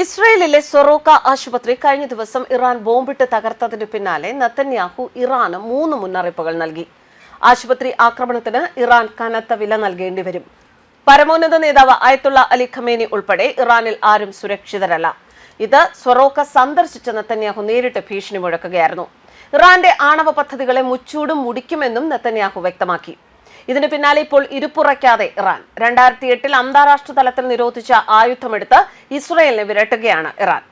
ഇസ്രയേലിലെ സൊറോക്ക ആശുപത്രി കഴിഞ്ഞ ദിവസം ഇറാൻ ബോംബിട്ട് തകർത്തതിന് പിന്നാലെ നത്തന്യാഹു ഇറാന് മൂന്ന് മുന്നറിയിപ്പുകൾ നൽകി. ആശുപത്രി ആക്രമണത്തിന് ഇറാൻ കനത്ത വില നൽകേണ്ടി വരും. പരമോന്നത നേതാവ് അയത്തുള്ള അലി ഖമേനി ഉൾപ്പെടെ ഇറാനിൽ ആരും സുരക്ഷിതരല്ല. ഇത് സൊറോക്ക സന്ദർശിച്ച നത്തന്യാഹു നേരിട്ട് ഭീഷണി മുഴക്കുകയായിരുന്നു. ഇറാന്റെ ആണവ പദ്ധതികളെ മുച്ചൂടും മുടിക്കുമെന്നും നത്തന്യാഹു വ്യക്തമാക്കി. ഇതിന് പിന്നാലെ ഇപ്പോൾ ഇരുപ്പുറയ്ക്കാതെ ഇറാൻ. രണ്ടായിരത്തി എട്ടിൽ അന്താരാഷ്ട്ര തലത്തിൽ നിരോധിച്ച ആയുധമെടുത്ത് ഇസ്രയേലിനെ വിരട്ടുകയാണ് ഇറാൻ.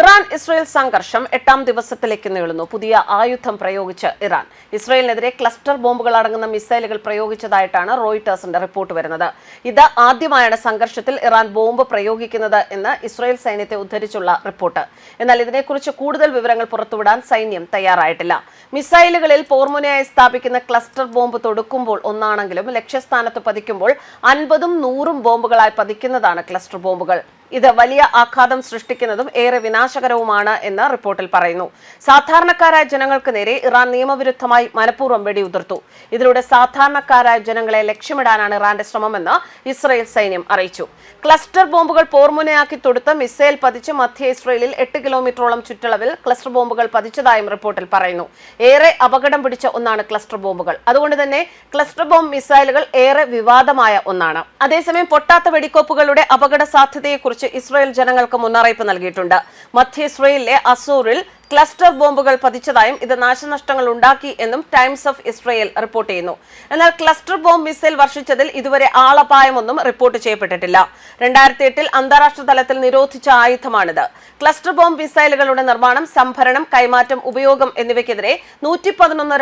ഇറാൻ ഇസ്രയേൽ സംഘർഷം എട്ടാം ദിവസത്തിലേക്ക് നീളുന്നു. പുതിയ ആയുധം പ്രയോഗിച്ച് ഇറാൻ. ഇസ്രയേലിനെതിരെ ക്ലസ്റ്റർ ബോംബുകൾ അടങ്ങുന്ന മിസൈലുകൾ പ്രയോഗിച്ചതായിട്ടാണ് റോയിട്ടേഴ്സിന്റെ റിപ്പോർട്ട് വരുന്നത്. ഇത് ആദ്യമായാണ് സംഘർഷത്തിൽ ഇറാൻ ബോംബ് പ്രയോഗിക്കുന്നത് എന്ന് ഇസ്രയേൽ സൈന്യത്തെ ഉദ്ധരിച്ചുള്ള റിപ്പോർട്ട്. എന്നാൽ ഇതിനെക്കുറിച്ച് കൂടുതൽ വിവരങ്ങൾ പുറത്തുവിടാൻ സൈന്യം തയ്യാറായിട്ടില്ല. മിസൈലുകളിൽ പോർമുനയായി സ്ഥാപിക്കുന്ന ക്ലസ്റ്റർ ബോംബ് തൊടുക്കുമ്പോൾ ഒന്നാണെങ്കിലും ലക്ഷ്യസ്ഥാനത്ത് പതിക്കുമ്പോൾ അൻപതും നൂറും ബോംബുകളായി പതിക്കുന്നതാണ് ക്ലസ്റ്റർ ബോംബുകൾ. ഇത് വലിയ ആഘാതം സൃഷ്ടിക്കുന്നതും ഏറെ വിനാശകരവുമാണ് എന്ന് റിപ്പോർട്ടിൽ പറയുന്നു. സാധാരണക്കാരായ ജനങ്ങൾക്ക് നേരെ ഇറാൻ നിയമവിരുദ്ധമായി മനഃപൂർവം വെടിയുതിർത്തു. ഇതിലൂടെ സാധാരണക്കാരായ ജനങ്ങളെ ലക്ഷ്യമിടാനാണ് ഇറാന്റെ ശ്രമമെന്ന് ഇസ്രയേൽ സൈന്യം അറിയിച്ചു. ക്ലസ്റ്റർ ബോംബുകൾ പോർമുനയാക്കി തൊടുത്ത് മിസൈൽ പതിച്ച് മധ്യ ഇസ്രയേലിൽ എട്ട് കിലോമീറ്ററോളം ചുറ്റളവിൽ ക്ലസ്റ്റർ ബോംബുകൾ പതിച്ചതായും റിപ്പോർട്ടിൽ പറയുന്നു. ഏറെ അപകടം പിടിച്ച ഒന്നാണ് ക്ലസ്റ്റർ ബോംബുകൾ. അതുകൊണ്ട് തന്നെ ക്ലസ്റ്റർ ബോംബ് മിസൈലുകൾ ഏറെ വിവാദമായ ഒന്നാണ്. അതേസമയം പൊട്ടാത്ത വെടിക്കോപ്പുകളുടെ അപകട സാധ്യതയെക്കുറിച്ച് ഇസ്രയേൽ ജനങ്ങൾക്ക് മുന്നറിയിപ്പ് നൽകിയിട്ടുണ്ട്. മധ്യ ഇസ്രയേലിലെ അസൂറിൽ ക്ലസ്റ്റർ ബോംബുകൾ പതിച്ചതായും ഇത് നാശനഷ്ടങ്ങൾ ഉണ്ടാക്കി എന്നും ടൈംസ് ഓഫ് ഇസ്രയേൽ റിപ്പോർട്ട് ചെയ്യുന്നു. എന്നാൽ ക്ലസ്റ്റർ ബോംബ് മിസൈൽ വർഷിച്ചതിൽ ഇതുവരെ ആളപായമൊന്നും റിപ്പോർട്ട് ചെയ്യപ്പെട്ടിട്ടില്ല. രണ്ടായിരത്തി എട്ടിൽ അന്താരാഷ്ട്ര തലത്തിൽ നിരോധിച്ച ആയുധമാണിത്. ക്ലസ്റ്റർ ബോംബ് മിസൈലുകളുടെ നിർമ്മാണം സംഭരണം കൈമാറ്റം ഉപയോഗം എന്നിവയ്ക്കെതിരെ നൂറ്റി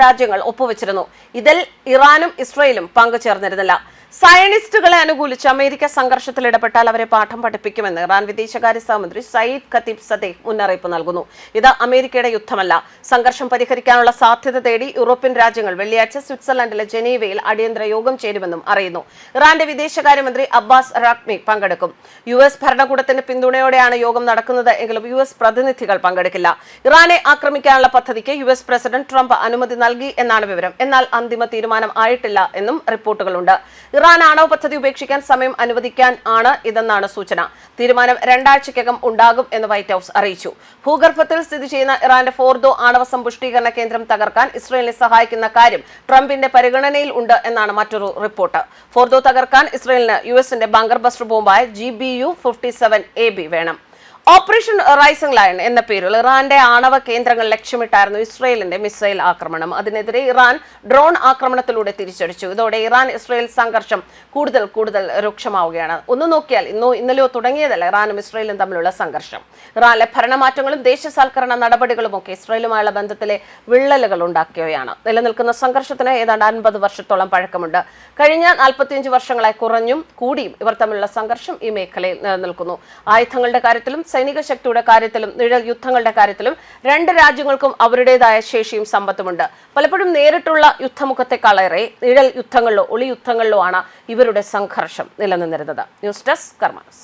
രാജ്യങ്ങൾ ഒപ്പുവച്ചിരുന്നു. ഇതിൽ ഇറാനും ഇസ്രയേലും പങ്കുചേർന്നിരുന്നില്ല. സയനിസ്റ്റുകളെ അനുകൂലിച്ച് അമേരിക്ക സംഘർഷത്തിൽ ഇടപെട്ടാൽ അവരെ പാഠം പഠിപ്പിക്കുമെന്ന് ഇറാൻ വിദേശകാര്യ സഹമന്ത്രി സയ്യിദ് ഖത്തീബ് സദേഹ് മുന്നറിയിപ്പ് നൽകുന്നു. ഇത് അമേരിക്കയുടെ യുദ്ധമല്ല. സംഘർഷം പരിഹരിക്കാനുള്ള സാധ്യത തേടി യൂറോപ്യൻ രാജ്യങ്ങൾ വെള്ളിയാഴ്ച സ്വിറ്റ്സർലൻഡിലെ ജനീവയിൽ അടിയന്തര യോഗം ചേരുമെന്നും അറിയുന്നു. ഇറാന്റെ വിദേശകാര്യമന്ത്രി അബ്ബാസ് റാഖ്മി പങ്കെടുക്കും. യു എസ് ഭരണകൂടത്തിന്റെ പിന്തുണയോടെയാണ് യോഗം നടക്കുന്നത് എങ്കിലും യു എസ് പ്രതിനിധികൾ പങ്കെടുക്കില്ല. ഇറാനെ ആക്രമിക്കാനുള്ള പദ്ധതിക്ക് യു എസ് പ്രസിഡന്റ് ട്രംപ് അനുമതി നൽകി എന്നാണ് വിവരം. എന്നാൽ അന്തിമ തീരുമാനം ആയിട്ടില്ല എന്നും റിപ്പോർട്ടുകളുണ്ട്. ഇറാൻ ആണവ പദ്ധതി ഉപേക്ഷിക്കാൻ സമയം അനുവദിക്കാൻ ആണ് ഇതെന്നാണ് സൂചന. തീരുമാനം രണ്ടാഴ്ചയ്ക്കകം ഉണ്ടാകും എന്ന് വൈറ്റ് ഹൌസ് അറിയിച്ചു. ഭൂഗർഭത്തിൽ സ്ഥിതി ചെയ്യുന്ന ഇറാന്റെ ഫോർദോ ആണവ സമ്പുഷ്ടീകരണ കേന്ദ്രം തകർക്കാൻ ഇസ്രയേലിനെ സഹായിക്കുന്ന കാര്യം ട്രംപിന്റെ പരിഗണനയിൽ ഉണ്ട് എന്നാണ് മറ്റൊരു റിപ്പോർട്ട്. ഫോർദോ തകർക്കാൻ ഇസ്രയേലിന് യു എസിന്റെ bunker buster ബോംബായ G B U fifty seven A B വേണം. ഓപ്പറേഷൻ റൈസിംഗ് ലയൺ എന്ന പേരിൽ ഇറാന്റെ ആണവ കേന്ദ്രങ്ങൾ ലക്ഷ്യമിട്ടായിരുന്നു ഇസ്രയേലിന്റെ മിസൈൽ ആക്രമണം. അതിനെതിരെ ഇറാൻ ഡ്രോൺ ആക്രമണത്തിലൂടെ തിരിച്ചടിച്ചു. ഇതോടെ ഇറാൻ ഇസ്രയേൽ സംഘർഷം കൂടുതൽ കൂടുതൽ രൂക്ഷമാവുകയാണ്. ഒന്ന് നോക്കിയാൽ ഇന്നോ ഇന്നലെയോ തുടങ്ങിയതല്ല ഇറാനും ഇസ്രയേലും തമ്മിലുള്ള സംഘർഷം. ഇറാനിലെ ഭരണമാറ്റങ്ങളും ദേശസാൽക്കരണ നടപടികളും ഒക്കെ ഇസ്രയേലുമായുള്ള ബന്ധത്തിലെ വിള്ളലുകൾ ഉണ്ടാക്കിയവയാണ് നിലനിൽക്കുന്ന സംഘർഷത്തിന് ഏതാണ്ട് അൻപത് വർഷത്തോളം പഴക്കമുണ്ട്. കഴിഞ്ഞ നാൽപ്പത്തിയഞ്ച് വർഷങ്ങളായി കുറഞ്ഞും കൂടിയും ഇവർ തമ്മിലുള്ള സംഘർഷം ഈ മേഖലയിൽ നിലനിൽക്കുന്നു. ആയുധങ്ങളുടെ കാര്യത്തിലും സൈനിക ശക്തിയുടെ കാര്യത്തിലും നിഴൽ യുദ്ധങ്ങളുടെ കാര്യത്തിലും രണ്ട് രാജ്യങ്ങൾക്കും അവരുടേതായ ശേഷിയും സമ്പത്തുമുണ്ട്. പലപ്പോഴും നേരിട്ടുള്ള യുദ്ധമുഖത്തെക്കാളേറെ നിഴൽ യുദ്ധങ്ങളിലോ ഒളി യുദ്ധങ്ങളിലോ ആണ് ഇവരുടെ സംഘർഷം നിലനിന്നിരുന്നത്. News desk കർമാനസ്